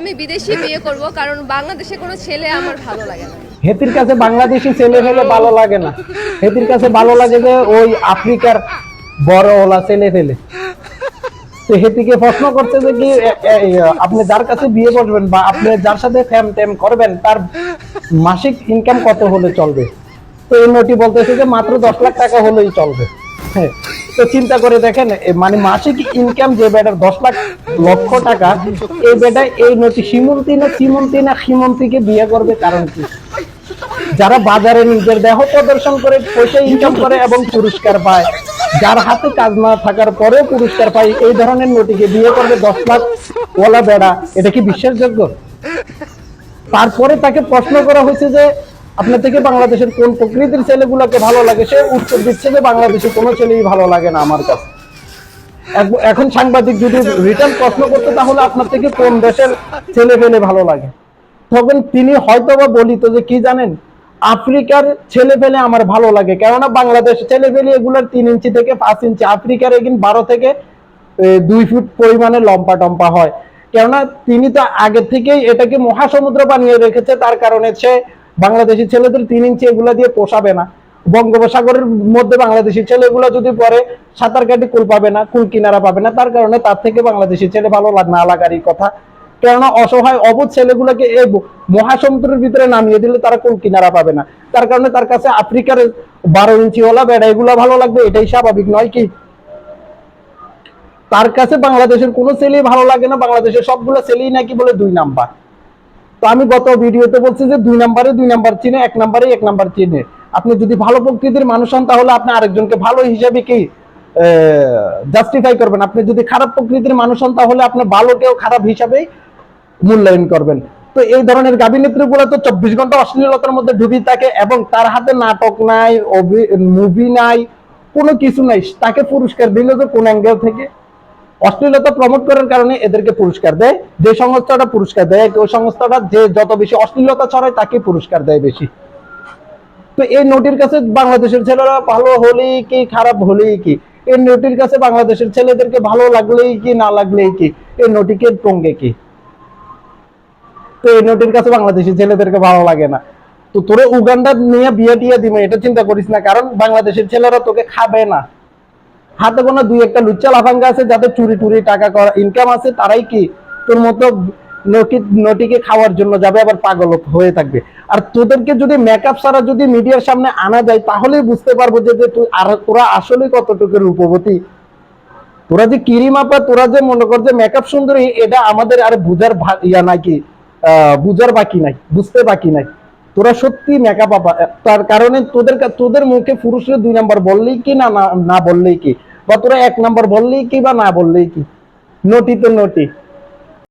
আমি বিদেশি বিয়ে করব, কারণ বাংলাদেশে কোনো ছেলে আমার ভালো লাগে না। হেতির কাছে বাংলাদেশি ছেলে ফেলে ভালো লাগে না। হেতির কাছে ভালো লাগে যে ওই আফ্রিকার বড় ওলা ছেলে ফেলে। হেতিকে প্রশ্ন করছে যে কি আপনি যার কাছে বিয়ে করবেন বা আপনি যার সাথে ফ্যাম ট্যাম করবেন, তার মাসিক ইনকাম কত হলে চলবে? তো এই নটি বলতেছে যে মাত্র দশ লাখ টাকা হলেই চলবে। তো চিন্তা করে দেখেন মানে মাসিক ইনকাম যে বেটার দশ লাখ, লক্ষ টাকা, এই বেটা এই না না বিয়ে করবে কারণ কি? যারা বাজারে নিজের দেহ প্রদর্শন করে, পয়সা ইনকাম করে এবং পুরস্কার পায়, যার হাতে কাজ না থাকার পরেও পুরস্কার পায়, এই ধরনের নটিকে বিয়ে করবে দশ লাখ ওলা বেড়া। এটা কি বিশ্বাসযোগ্য? তারপরে তাকে প্রশ্ন করা হয়েছে যে আপনার থেকে বাংলাদেশের কোন প্রকৃতির ছেলেগুলোকে ভালো লাগে, সে উত্তর দিচ্ছে যে বাংলাদেশে কোনো ছেলেই ভালো লাগে না আমার কাছে। এখন সাংবাদিক যদি রিটার্ন প্রশ্ন করতে, তাহলে আপনার থেকে কোন দেশের ছেলে পেলে ভালো লাগে? তখন তিনি হয়তো বা বলিত যে, কি জানেন, আফ্রিকার ছেলে পেলে আমার ভালো লাগে। কেননা বাংলাদেশ ছেলে পেলে এগুলোর তিন ইঞ্চি থেকে পাঁচ ইঞ্চি, আফ্রিকার এগিন বারো থেকে দুই ফুট পরিমাণে লম্পা টম্পা হয়। কেননা তিনি তো আগে থেকেই এটাকে মহাসমুদ্র বানিয়ে রেখেছে, তার কারণে সে বাংলাদেশি ছেলেদের তিন ইঞ্চি এগুলা দিয়ে পোষাবে না। বঙ্গোপসাগরের মধ্যে বাংলাদেশি ছেলেগুলো যদি পরে সাঁতার কাটি কুল পাবে না, কুল কিনারা পাবে না, তার কারণে তার থেকে বাংলাদেশি ছেলে ভালো লাগ না লাগারই কথা। কেননা অসহায় অবুধ ছেলেগুলোকে এই মহাসমুদ্রের ভিতরে নামিয়ে দিলে তারা কোন কিনারা পাবে না। তার কারণে তার কাছে আফ্রিকার বারো ইঞ্চি ওলা বেড়া এগুলো ভালো লাগবে, এটাই স্বাভাবিক, নয় কি? তার কাছে বাংলাদেশের কোনো ছেলেই ভালো লাগে না, বাংলাদেশের সবগুলো ছেলেই নাকি বলে দুই নাম্বার। তো আমি গত ভিডিওতে বলছি যে দুই নাম্বারে দুই নাম্বার চিনে, এক নাম্বারে এক নাম্বার চিনে। আপনি যদি ভালো প্রকৃতির মানুষ হন, তাহলে আপনি আরেকজনকে ভালো হিসাবে কি জাস্টিফাই করবেন। আপনি যদি খারাপ প্রকৃতির মানুষ হন, তাহলে আপনি ভালোকেও খারাপ হিসাবেই মূল্যায়ন করবেন। তো এই ধরনের গাভিনেত্রী গুলো তো চব্বিশ ঘণ্টা অশ্লীলতার মধ্যে ডুবি থাকে এবং তার হাতে নাটক নাই মুভি নাই, কোনো কিছু নাই। তাকে পুরস্কার দিলে তো কোন অ্যাঙ্গেল থেকে? অশ্লীলতা প্রমোট করার কারণে এদেরকে পুরস্কার দেয়। যে সংস্থাটা পুরস্কার দেয়, ওই সংস্থাটা যে যত বেশি অশ্লীলতা ছড়ায় তাকে পুরস্কার দেয় বেশি। তো এই নোটির কাছে বাংলাদেশের ছেলেরা ভালো হলেই কি, খারাপ হলেই কি? এই নোটির কাছে বাংলাদেশের ছেলেদেরকে ভালো লাগলেই কি, না লাগলেই কি? এই নোটিকে টঙ্গে কি? তো এই নোটির কাছে বাংলাদেশি ছেলেদেরকে ভালো লাগে না। তো তোরে উগান্ডা নিয়ে বিয়ে টিয়ে দিবে এটা চিন্তা করিস না, কারণ বাংলাদেশের ছেলেরা তোকে খাবে না। হাতে কোনো দুই একটা লুচ্চা লাফাঙ্গা আছে, যাদের চুরি টুরি টাকা করা ইনকাম আছে, তারাই কি তোর মতো নটি নটিকে খাওয়ার জন্য যাবে, আবার পাগল হয়ে থাকবে। আর তোদেরকে যদি মেকআপ ছাড়া যদি মিডিয়ার সামনে আনা যায়, তাহলেই বুঝতে পারব যে তুই আর তোরা আসলে কতটুকু রূপবতী। তোরা যে কিরিমাপা তোরা যে মনে কর যে মেকআপ সুন্দরী, এটা আমাদের আর বুঝার ইয়া নাকি বুঝার বাকি নাই, বুঝতে বাকি নাই। তোরা সত্যি মেকআপ আপা তার কারণে তোদের তোদের মুখে পুরুষের দুই নাম্বার বললেই কি না না- না বললেই কি? বা তোরা এক নাম্বার বললেই কি বা না বললেই কি? নটি তো নটি।